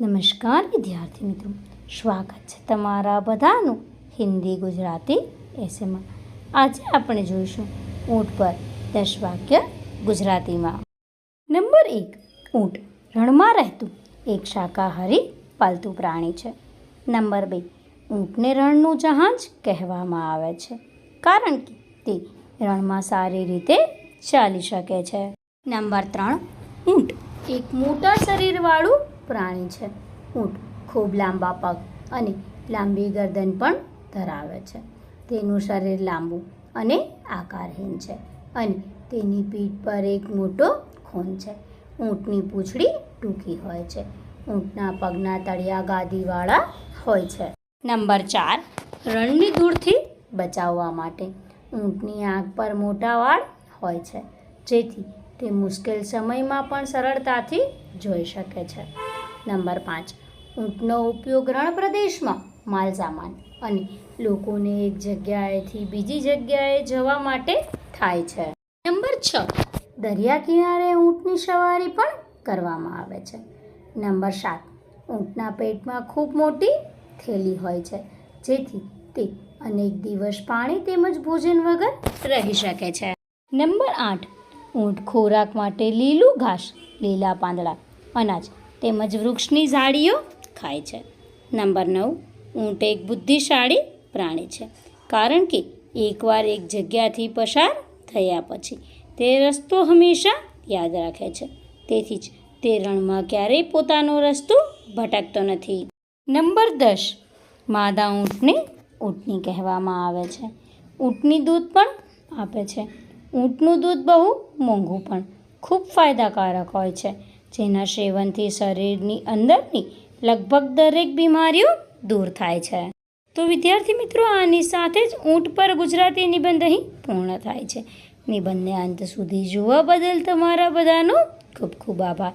નમસ્કાર વિદ્યાર્થી મિત્રો. સ્વાગત છે તમારા બધાનું હિન્દી ગુજરાતી એસેમાં આજે આપણે જોઈશું ઊંટ પર દસ વાક્ય ગુજરાતીમાં. નંબર એક, ઊંટ રણમાં રહેતું એક શાકાહારી પાલતુ પ્રાણી છે. નંબર બે, ઊંટને રણનું જહાજ કહેવામાં આવે છે, કારણ કે તે રણમાં સારી રીતે ચાલી શકે છે. નંબર ત્રણ, ઊંટ એક મોટા શરીરવાળું પ્રાણી છે. ઊંટ ખૂબ લાંબા પગ અને લાંબી ગરદન પણ ધરાવે છે. તેનું શરીર લાંબુ અને આકારહીન છે અને તેની પીઠ પર એક મોટો ખૂન છે. ઊંટની પૂંછડી ટૂંકી હોય છે. ઊંટના પગના તળિયા ગાદીવાળા હોય છે. નંબર ચાર, રણની ધૂળથી બચાવવા માટે. ઊંટની આંખ પર મોટા વાળ હોય છે, જેથી તે મુશ્કેલ સમયમાં પણ સરળતાથી જોઈ શકે છે. નંબર પાંચ. ઊંટનો ઉપયોગ રણ પ્રદેશમાં માલ સામાન અને લોકોને એક જગ્યાએથી બીજી જગ્યાએ જવા માટે થાય છે. નંબર છ. દરિયા કિનારે ઊંટની સવારી પણ કરવામાં આવે છે. નંબર સાત. ઊંટના પેટમાં ખૂબ મોટી થેલી હોય છે, જેથી તે અનેક દિવસ પાણી તેમજ ભોજન વગર રહી શકે છે. નંબર આઠ. ઊંટ ખોરાક માટે લીલું ઘાસ, લીલા પાંદડા, અનાજ તેમજ વૃક્ષની ઝાડીઓ ખાય છે. નંબર નવ, ઊંટ એક બુદ્ધિશાળી પ્રાણી છે. કારણ કે એકવાર એક જગ્યાથી પસાર થયા પછી તે રસ્તો હંમેશા યાદ રાખે છે. તેથી જ તે રણમાં ક્યારેય પોતાનો રસ્તો ભટકતો નથી. નંબર દસ, માદા ઊંટને ઊંટની કહેવામાં આવે છે. ઊંટની દૂધ પણ આપે છે. ઊંટનું દૂધ બહુ મોંઘું પણ ખૂબ ફાયદાકારક હોય છે. જેના સેવનથી શરીરની અંદરની લગભગ દરેક બીમારીઓ દૂર થાય છે. તો વિદ્યાર્થી મિત્રો, આની સાથે જ ઊંટ પર ગુજરાતી નિબંધ અહીં પૂર્ણ થાય છે. નિબંધને અંત સુધી જોવા બદલ તમારા બધાનો ખૂબ ખૂબ આભાર.